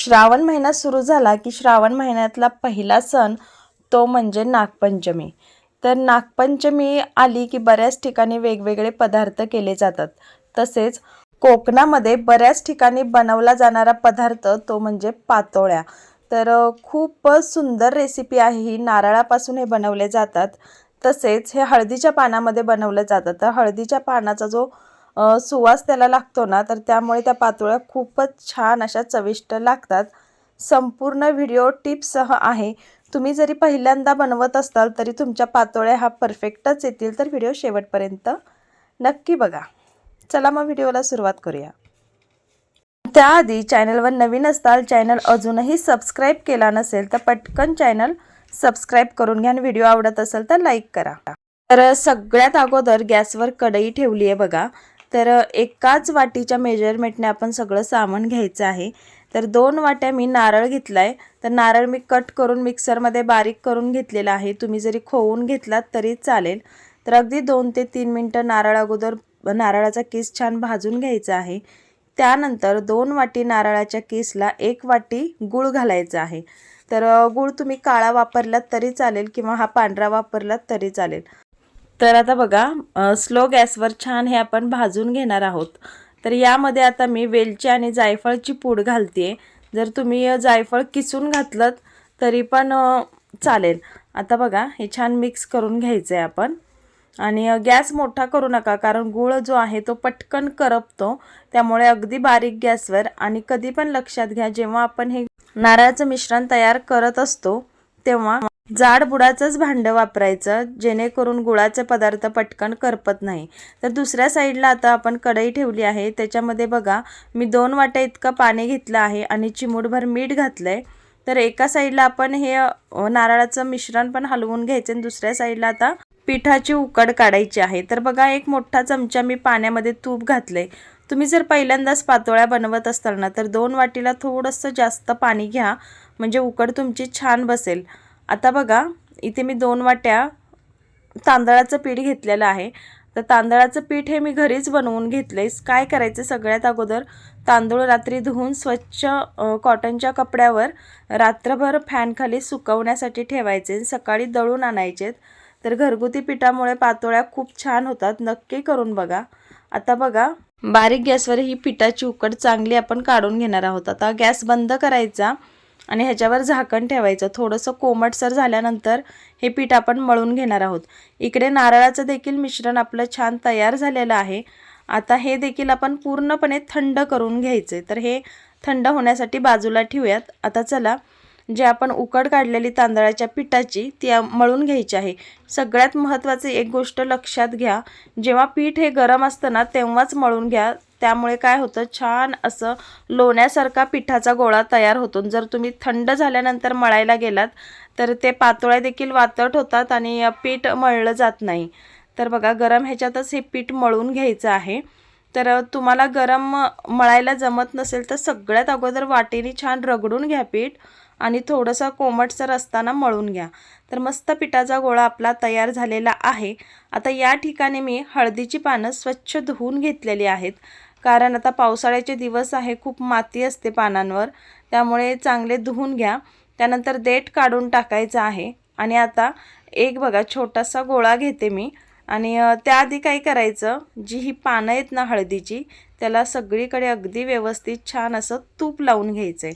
श्रावण महिना सुरू झाला की श्रावण महिन्यातला पहिला सण तो म्हणजे नागपंचमी. तर नागपंचमी आली की बऱ्याच ठिकाणी वेगवेगळे पदार्थ केले जातात. तसेच कोकणामध्ये बऱ्याच ठिकाणी बनवला जाणारा पदार्थ तो म्हणजे पातोळ्या. तर खूप खूपच सुंदर रेसिपी आहे ही. नारळापासून हे बनवले जातात. तसेच हे हळदीच्या पानामध्ये बनवलं जातं. तर हळदीच्या पानाचा जो सुवास त्याला लागतो ना तर त्यामुळे त्या पातोळ्या खूपच छान अशा चविष्ट लागतात. संपूर्ण व्हिडिओ टिप्ससह आहे. तुम्ही जरी पहिल्यांदा बनवत असाल तरी तुमच्या पातोळ्या हा परफेक्टच येतील तर व्हिडिओ शेवटपर्यंत नक्की बघा. चला मग व्हिडिओला सुरुवात करूया. त्याआधी चॅनलवर नवीन असताल चॅनल अजूनही सबस्क्राईब केला नसेल तर पटकन चॅनल सबस्क्राईब करून घ्या आणि व्हिडिओ आवडत असेल तर लाईक करा. तर सगळ्यात अगोदर गॅसवर कढई ठेवली आहे बघा. तर एकाच वाटीच्या मेजरमेंटने आपण सगळं सामान घ्यायचं आहे. तर दोन वाट्या मी नारळ घेतला आहे तर नारळ मी कट करून मिक्सरमध्ये बारीक करून घेतलेला आहे. तुम्ही जरी खोवून घेतलात तरी चालेल. तर अगदी दोन ते तीन मिनटं नारळ अगोदर नारळाचा किस छान भाजून घ्यायचा आहे. त्यानंतर दोन वाटी नारळाच्या किसला एक वाटी गूळ घालायचा आहे. तर गूळ तुम्ही काळा वापरलात तरी चालेल किंवा हा पांढरा वापरलात तरी चालेल. तर आता बघा स्लो गॅसवर छान हे आपण भाजून घेणार आहोत. तर यामध्ये आता मी वेलची आणि जायफळची पूड घालते. जर तुम्ही जायफळ किसून घातलं तरी पण चालेल. आता बघा हे छान मिक्स करून घ्यायचं आहे आपण. आणि गॅस मोठा करू नका कारण गूळ जो आहे तो पटकन करपतो. त्यामुळे अगदी बारीक गॅसवर आणि कधी पण लक्षात घ्या जेव्हा आपण हे नारळाचं मिश्रण तयार करत असतो तेव्हा जाड बुडाचंच भांडं वापरायचं जेणेकरून गुळाचे पदार्थ पटकन करपत नाही. तर दुसऱ्या साईडला आता आपण कढई ठेवली आहे. त्याच्यामध्ये बघा मी दोन वाट्या इतकं पाणी घेतलं आहे आणि चिमूटभर मीठ घातलं आहे तर एका साईडला आपण हे नारळाचं मिश्रण पण हलवून घ्यायचं आणि दुसऱ्या साईडला आता पिठाची उकड काढायची आहे. तर बघा एक मोठा चमचा मी पाण्यामध्ये तूप घातलंय. तुम्ही जर पहिल्यांदाच पातोळ्या बनवत असाल ना तर दोन वाटीला थोडंसं जास्त पाणी घ्या. म्हणजे उकड तुमची छान बसेल. आता बघा इथे मी दोन वाट्या तांदळाचं पीठ घेतलेलं आहे. तर तांदळाचं पीठ हे मी घरीच बनवून घेतलं आहे काय करायचं? सगळ्यात अगोदर तांदूळ रात्री धुवून स्वच्छ कॉटनच्या कपड्यावर रात्रभर फॅनखाली सुकवण्यासाठी ठेवायचे सकाळी दळून आणायचेत. तर घरगुती पिठामुळे पातोळ्या खूप छान होतात. नक्की करून बघा. आता बघा बारीक गॅसवर ही पिठाची उकड चांगली आपण काढून घेणार आहोत. आता गॅस बंद करायचा. आणि ह्याच्यावर झाकण ठेवायचं. थोडंसं कोमटसर झाल्यानंतर हे पीठ आपण मळून घेणार आहोत. इकडे नारळाचं देखील मिश्रण आपलं छान तयार झालेलं आहे. आता हे देखील आपण पूर्णपणे थंड करून घ्यायचे. तर हे थंड होण्यासाठी बाजूला ठेवूयात. आता चला जे आपण उकड काढलेली तांदळाच्या पिठाची ती मळून घ्यायची आहे. सगळ्यात महत्त्वाचं एक गोष्ट लक्षात घ्या. जेव्हा पीठ हे गरम असतं ना तेव्हाच मळून घ्या. त्यामुळे काय होतं छान असं लोण्यासारखा पिठाचा गोळा तयार होतो. जर तुम्ही थंड झाल्यानंतर मळायला गेलात तर ते पातोळ्या देखील वातट होतात आणि पीठ मळलं जात नाही. तर बघा गरम ह्याच्यातच हे पीठ मळून घ्यायचं आहे. तर तुम्हाला गरम मळायला जमत नसेल तर सगळ्यात अगोदर वाटीने छान रगडून घ्या पीठ आणि थोडंसं कोमटसर असताना मळून घ्या. तर मस्त पिठाचा गोळा आपला तयार झालेला आहे. आता या ठिकाणी मी हळदीची पानं स्वच्छ धुवून घेतलेली आहेत. कारण आता पावसाळ्याचे दिवस आहे खूप माती असते पानांवर त्यामुळे चांगले धुवून घ्या. त्यानंतर देठ काढून टाकायचं आहे. आणि आता एक बघा छोटासा गोळा घेते मी. आणि त्याआधी काय करायचं जी ही पानं आहेत ना हळदीची त्याला सगळीकडे अगदी व्यवस्थित छान असं तूप लावून घ्यायचं आहे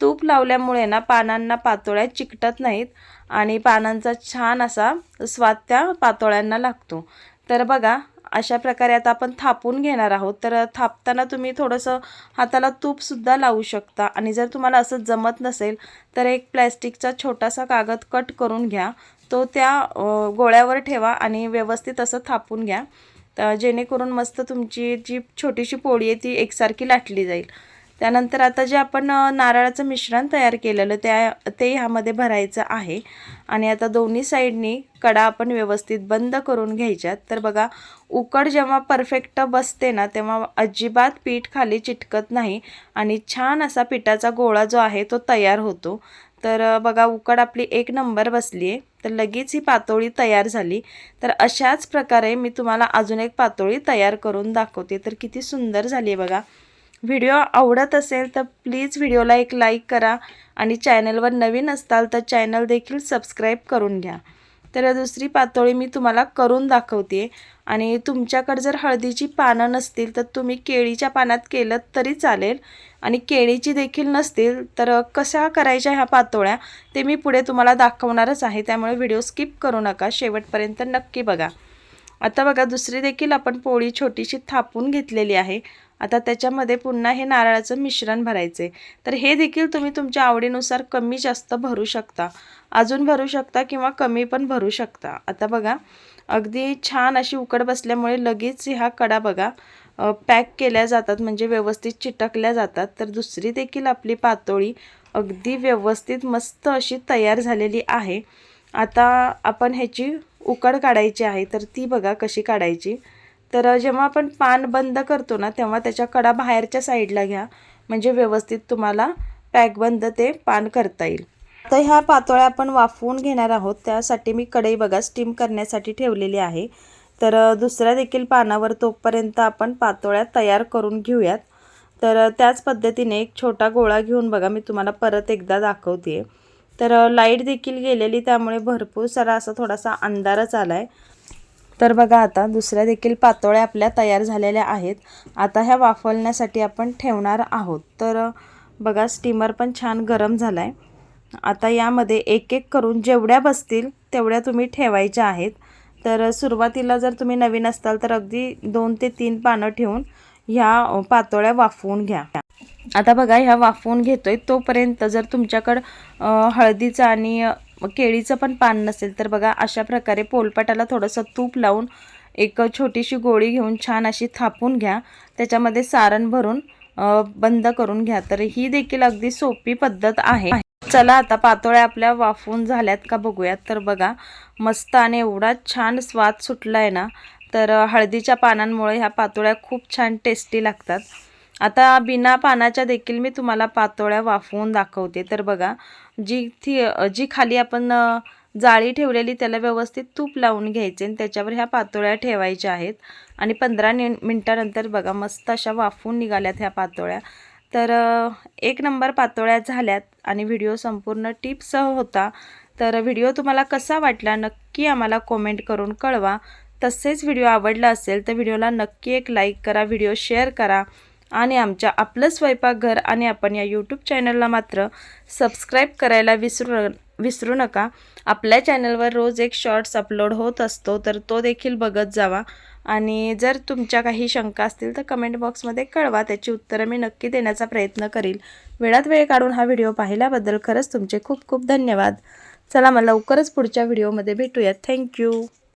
तूप लावल्यामुळे ना पानांना पातोळ्या चिकटत नाहीत आणि पानांचा छान असा स्वाद त्या पातोळ्यांना लागतो. तर बघा अशा प्रकारे आता आपण थापून घेणार आहोत. तर थापताना तुम्ही थोडंसं हाताला तूपसुद्धा लावू शकता. आणि जर तुम्हाला असं जमत नसेल तर एक प्लॅस्टिकचा छोटासा कागद कट करून घ्या. तो त्या गोळ्यावर ठेवा आणि व्यवस्थित असं थापून घ्या. तर जेणेकरून मस्त तुमची जी छोटीशी पोळी आहे ती एकसारखी लाटली जाईल. त्यानंतर आता जे आपण नारळाचं मिश्रण तयार केलेलं त्या ते ह्यामध्ये भरायचं आहे. आणि आता दोन्ही साईडनी कडा आपण व्यवस्थित बंद करून घ्यायच्यात. तर बघा उकड जेव्हा परफेक्ट बसते ना तेव्हा अजिबात पीठ खाली चिटकत नाही. आणि छान असा पिठाचा गोळा जो आहे तो तयार होतो. तर बघा उकड आपली एक नंबर बसली आहे. तर लगेच ही पातोळी तयार झाली. तर अशाच प्रकारे मी तुम्हाला अजून एक पातोळी तयार करून दाखवते. तर किती सुंदर झाली आहे बघा. व्हिडिओ आवडत असेल तर प्लीज व्हिडिओला एक लाईक करा आणि चॅनलवर नवीन असताल तर चॅनल देखील सबस्क्राईब करून घ्या. तर दुसरी पातोळी मी तुम्हाला करून दाखवते. आणि तुमच्याकडे जर हळदीची पानं नसतील तर तुम्ही केळीच्या पानात केलं तरी चालेल. आणि केळीची देखील नसतील तर कशा करायच्या ह्या पातोळ्या ते मी पुढे तुम्हाला दाखवणारच आहे. त्यामुळे व्हिडिओ स्किप करू नका. शेवटपर्यंत नक्की बघा. आता बघा दुसरी देखील आपण पोळी छोटीशी थापून घेतलेली आहे. आता त्याच्यामध्ये पुन्हा हे नारळाचं मिश्रण भरायचे तर हे देखील तुम्ही तुमच्या आवडीनुसार कमी जास्त भरू शकता. अजून भरू शकता किंवा कमी पण भरू शकता. आता बघा अगदी छान अशी उकड बसल्यामुळे लगेच ह्या कडा बघा पॅक केल्या जातात म्हणजे व्यवस्थित चिटकल्या जातात. तर दुसरी देखील आपली पातोळी अगदी व्यवस्थित मस्त अशी तयार झालेली आहे. आता आपण ह्याची उकड काढायची आहे. तर ती बघा कशी काढायची. तर जेव्हा आपण पान बंद करतो ना तेव्हा त्याच्या कडा बाहेरच्या साईडला घ्या. म्हणजे व्यवस्थित तुम्हाला पॅक बंद ते पान करता येईल. तर ह्या पातोळ्या आपण वाफवून घेणार आहोत. त्यासाठी मी कढई बघा स्टीम करण्यासाठी ठेवलेली आहे. तर दुसऱ्या देखील पानावर तोपर्यंत आपण पातोळ्या तयार करून घेऊयात. तर त्याच पद्धतीने एक छोटा गोळा घेऊन बघा मी तुम्हाला परत एकदा दाखवते तर लाइट देखील गेलेली त्यामुळे भरपूर सारा असा थोडासा अंधारच आला आहे तर बघा आता दुसऱ्या देखील पातोळ्या आपल्या तयार झालेल्या आहेत. आता ह्या वाफवण्यासाठी आपण ठेवणार आहोत. तर बघा स्टीमर पण छान गरम झाला आहे आता यामध्ये एक एक करून जेवढ्या बसतील तेवढ्या तुम्ही ठेवायच्या आहेत. तर सुरुवातीला जर तुम्ही नवीन असताल तर अगदी दोन ते तीन पानं ठेवून ह्या पातोळ्या वाफवून घ्या. आता बघा ह्या वाफवून घेतोय तोपर्यंत जर तुमच्याकडं हळदीचं आणि केळीचं पण पान नसेल तर बघा अशा प्रकारे पोलपाटाला थोडंसं तूप लावून एक छोटीशी गोळी घेऊन छान अशी थापून घ्या. त्याच्यामध्ये सारण भरून बंद करून घ्या. तर ही देखील अगदी सोपी पद्धत आहे. चला आता पातोळ्या आपल्या वाफवून झाल्यात का बघूयात. तर बघा मस्त आणि एवढा छान स्वाद सुटला आहे ना तर हळदीच्या पानांमुळे ह्या पातोळ्या खूप छान टेस्टी लागतात. आता बिना पानाच्या देखील मी तुम्हाला पातोळ्या वाफवून दाखवते. तर बघा जी थी जी खाली आपण जाळी ठेवलेली त्याला व्यवस्थित तूप लावून घ्यायचे आणि त्याच्यावर ह्या पातोळ्या ठेवायच्या आहेत. आणि पंधरा नि मिनटानंतर बघा मस्त अशा वाफून निघाल्यात ह्या पातोळ्या. तर एक नंबर पातोळ्या झाल्यात आणि व्हिडिओ संपूर्ण टिपसह होता. तर व्हिडिओ तुम्हाला कसा वाटला नक्की आम्हाला कॉमेंट करून कळवा. तसेच व्हिडिओ आवडला असेल तर व्हिडिओला नक्की एक लाईक करा व्हिडिओ शेअर करा. आणि आमच्या आपलं स्वयंपाकघर आणि आपण या यूट्यूब चॅनलला मात्र सबस्क्राईब करायला विसरू विसरू नका. आपल्या चॅनलवर रोज एक शॉर्ट्स अपलोड होत असतो तर तो देखील बघत जावा. आणि जर तुमच्या काही शंका असतील तर कमेंट बॉक्समध्ये कळवा. त्याची उत्तरं मी नक्की देण्याचा प्रयत्न करील. वेळात वेळ काढून हा व्हिडिओ पाहिल्याबद्दल खरंच तुमचे खूप खूप धन्यवाद. चला मला लवकरच पुढच्या व्हिडिओमध्ये भेटूयात. थँक्यू